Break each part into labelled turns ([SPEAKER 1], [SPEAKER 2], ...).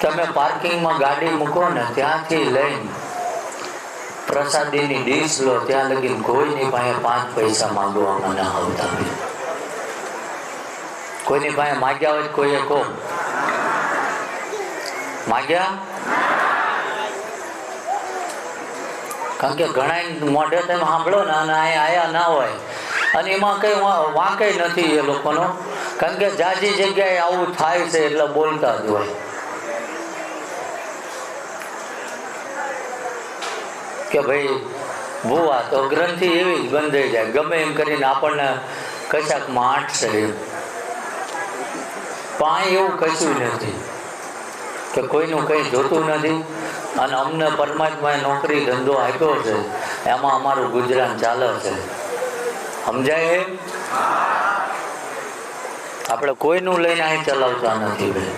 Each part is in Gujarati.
[SPEAKER 1] તમે પાર્કિંગમાં ગાડી મૂકો ને ત્યાંથી લઈને પ્રસાદીની ડીશ લો ત્યાં લગી કોઈની પાસે પાંચ પૈસા માંગવામાં ના આવતા. કોઈની પાસે માગ્યા હોય કોઈએ કહો. માગ્યા? કારણ કે ઘણા મોઢે તમે સાંભળો ને અને અહીંયા આયા ના હોય. અને એમાં કઈ વાંકે નથી એ લોકોનો. કારણ કે જાજી જગ્યાએ આવું થાય છે એટલે બોલતા જ હોય. કે ભાઈ ભૂવા તો ગ્રંથિ એવી જ બંધાઈ જાય. ગમે એમ કરીને આપણને કશાકમાં આંટશે એમ. પણ એવું કશું નથી. કે કોઈનું કંઈ જોતું નથી. અને અમને પરમાત્માએ નોકરી ધંધો આપ્યો છે. એમાં અમારું ગુજરાન ચાલે છે. સમજાય? આપણે કોઈનું લઈને અહીં ચલાવતા નથી ભાઈ.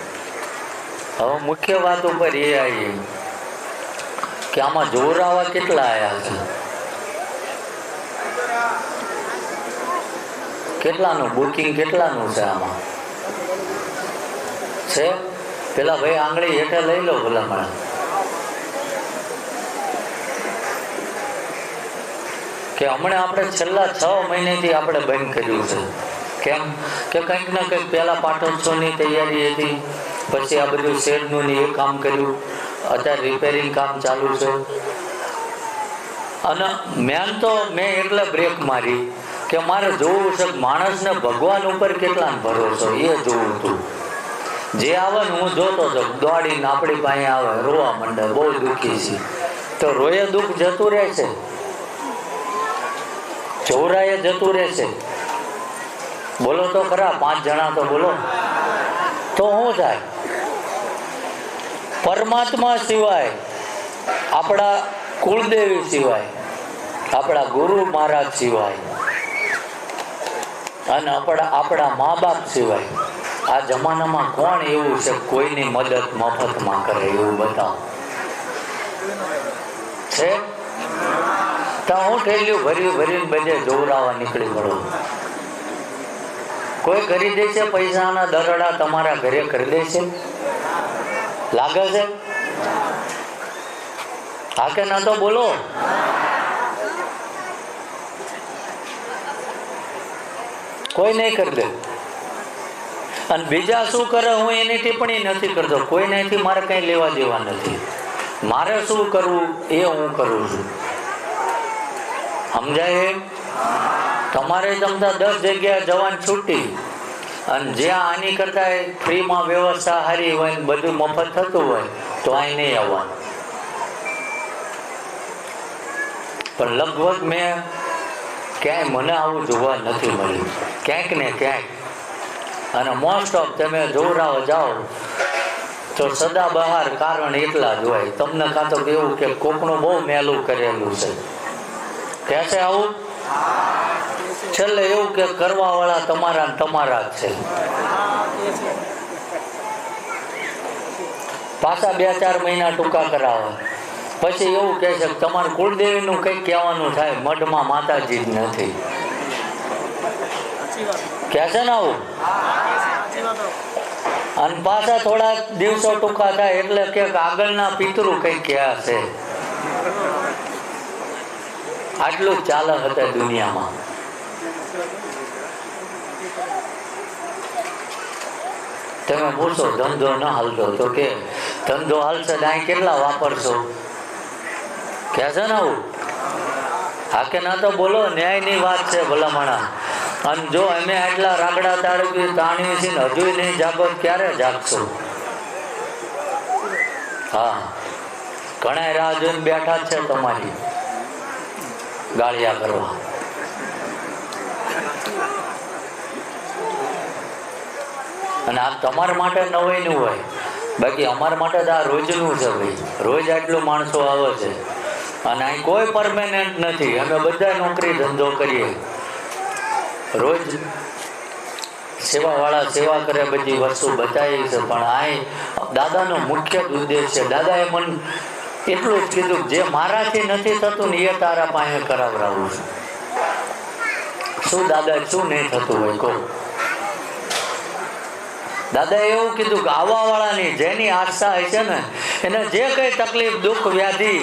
[SPEAKER 1] હવે મુખ્ય વાત ઉપર એ આવીએ. કે આમાં જોરાવા કેટલા આવ્યા છે? કેટલાનું? બુકિંગ કેટલાનું છે આમાં? છે? પેલા ભાઈ આંગળી હેઠે લઈ લો ભલામણ કે હમણાં આપણે છેલ્લા છ મહિનેથી આપણે બંધ કર્યું છે. કેમ? કે કંઈક ને કંઈક પહેલાં પાટોત્સવની તૈયારી હતી. પછી આ બધું શેડનું ને એ કામ કર્યું. અત્યારે રિપેરિંગ કામ ચાલુ છે. અને મેન તો, મેં એટલે બ્રેક મારી કે મારે જોવું છે માણસને ભગવાન ઉપર કેટલા ભરોસો? એ જોવું હતું. જે આવે ને હું જોતો હતો દોડીને આપણી પાસે આવે, રોવા માંડે, બહુ દુઃખી છે. તો રોયે દુઃખ જતું રહે છે? ચોરાએ જતું રહેશે બોલો તો ખરા, પાંચ જણા તો બોલો. તો શું થાય પરમાત્મા સિવાય, આપણા કુળદેવી સિવાય, આપણા ગુરુ મહારાજ સિવાય, અને આપણા આપણા મા બાપ સિવાય, આ જમાનામાં કોણ એવું છે કોઈની મદદ મફતમાં કરે એવું બતાવો. છે? તો હું થયેલું ભર્યું, ભરીને બધે દોરાવા નીકળી પડો કોઈ કરી દે છે પૈસાના દરડા તમારા ઘરે કરી દે છે? લાગે છે? હા કે ના તો બોલો. કોઈ નહીં કરી દે. અને બીજા શું કરે, હું એની ટિપ્પણી નથી કરતો. એથી મારે કંઈ લેવા દેવા નથી. મારે શું કરવું, એ હું કરું છું. સમજાય તમારે તમતા દસ જગ્યાએ જવાની છૂટી. અને જ્યાં આની કરતા ફ્રીમાં વ્યવસ્થા સારી હોય બધું મફત થતું હોય, તો અહીં નહીં આવવાનું. પણ લગભગ મેં ક્યાંય મને આવું જોવા નથી મળ્યું. ક્યાંક ને ક્યાંક. અને મોસ્ટ ઓફ તમે જોરાઓ જાઓ, તો સદા બહાર કારણ એટલા જ હોય. તમને કાં તો કેવું કે કોકનું બહુ મેલું કરેલું છે. કહેશે આવું? છેલ્લે એવું કે કરવા વાળા તમારા તમારા છે. પાછા બે ચાર મહિના ટૂંકા કરાવે. પછી એવું કહે છે તમારું કુળદેવીનું કંઈક કહેવાનું થાય, મઢમાં માતાજી જ નથી. કહે છે ને આવું? અને પાછા થોડા દિવસો ટૂંકા થાય એટલે કે આગળના પિતૃ કંઈક કહ્યા છે. આટલું ચાલક ચાલે હતા દુનિયામાં. તમે પૂછો, ધંધો ન હાલતો તો કે, ધંધો હાલશે તો કેટલા વાપરશો? કે છે ને આવું? હા કે ના તો બોલો, ન્યાયની વાત છે ભલામણા. અને જો અમે આટલા રાગડા તાળવી તાણીએ છીએ ને, હજુ નહીં જાગો ક્યારે જાગશો? હા. ઘણા રાહ જોઈને બેઠા છે તમારી ગાળિયા કરવા. અને આ તમારા માટે નવાઈનું હોય. બાકી અમારા માટે તો આ રોજનું છે ભાઈ. રોજ આટલું માણસો આવે છે. અને અહીં કોઈ પરમેનન્ટ નથી. અમે બધા નોકરી ધંધો કરીએ. રોજ સેવાવાળા સેવા કરે બધી વસ્તુ બતાવી છે. પણ આ દાદાનો મુખ્ય ઉદ્દેશ છે. દાદાએ મન એટલું જ કીધું જે મારાથી નથી થતું ને એ તારા પાસે કરાવડાવું છું. શું દાદા, શું નહીં થતું હોય? કહો. દાદાએ એવું કીધું કે આવવાવાળાની જેની હોય છે ને, એને જે કંઈ તકલીફ, દુઃખ, વ્યાધિ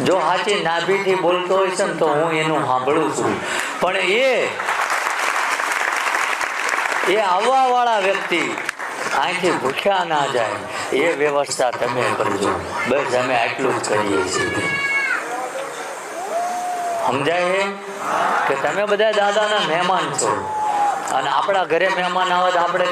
[SPEAKER 1] જો સાચી નાભીથી બોલતો હોય છે ને, તો હું એનું સાંભળું છું. પણ એ એ આવવાવાળા વ્યક્તિ અહીંથી ભૂખ્યા ના જાય, એ વ્યવસ્થા તમે કરજો. બસ અમે આટલું જ કરીએ છીએ. સમજાય કે તમે બધા દાદાના મહેમાન છો. અને આપણા ઘરે મહેમાન આવે તો આપણે